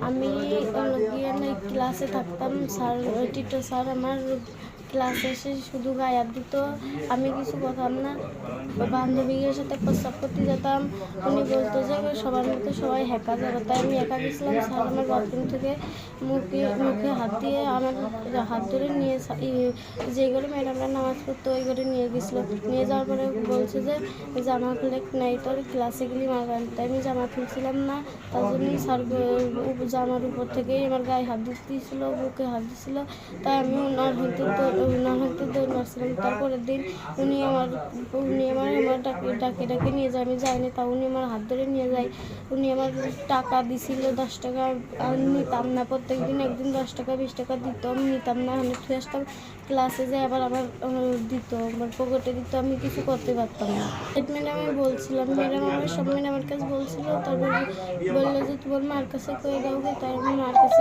আমি হলো গিয়ে না ক্লাসে থাকতাম স্যার টিটো স্যার আমার ক্লাসে এসে শুধু গায়ে হাত দিত। আমি কিছু বলতাম না। বান্ধবীদের সাথে প্রস্তাব করতে যেতাম। উনি বলতো যে সবার মতো সবাই হ্যাকা যাবে তাই আমি একা গেছিলাম। স্যার আমার বাথরুম থেকে মুখে মুখে হাত দিয়ে আমার হাত ধরে নিয়ে যে ঘরে ম্যাডামরা নামাজ পড়তো, ওই ঘরে নিয়ে গেছিল। নিয়ে যাওয়ার পরে বলছে যে, জামা খুলে নাই তোর ক্লাসে গেলি মারবেন তাই আমি জামা খুলছিলাম না। তার জন্যই স্যার জামার উপর থেকেই আমার গায়ে হাত দিতেছিল বুকে হাত দিছিল তাই আমি ওনার দৌড়- ওনার হইতে দৌড় মারছিলাম তারপরের দিন উনি আমার উনি আমার আমার ডাকে ডাকে ডাকে নিয়ে যায়। আমি যাইনি তা উনি আমার হাত ধরে নিয়ে যায়। উনি আমার টাকা দিছিল দশ টাকা, আমি নিতাম না। প্রত্যেক দিন একদিন দশ টাকা, বিশ টাকা দিত, আমি নিতাম না। আমি ফিরে আসতাম ক্লাসে যাই আবার আমার দিত, আমার পকেটে দিত। আমি কিছু করতে পারতাম না। হেড আমি বলছিলাম, ম্যাডাম, আমার সব ম্যাডামের কাছে বলছিল। তারপর বলল যে, তোমার মার কাছে কয়ে দাও তাই আমি মার কাছে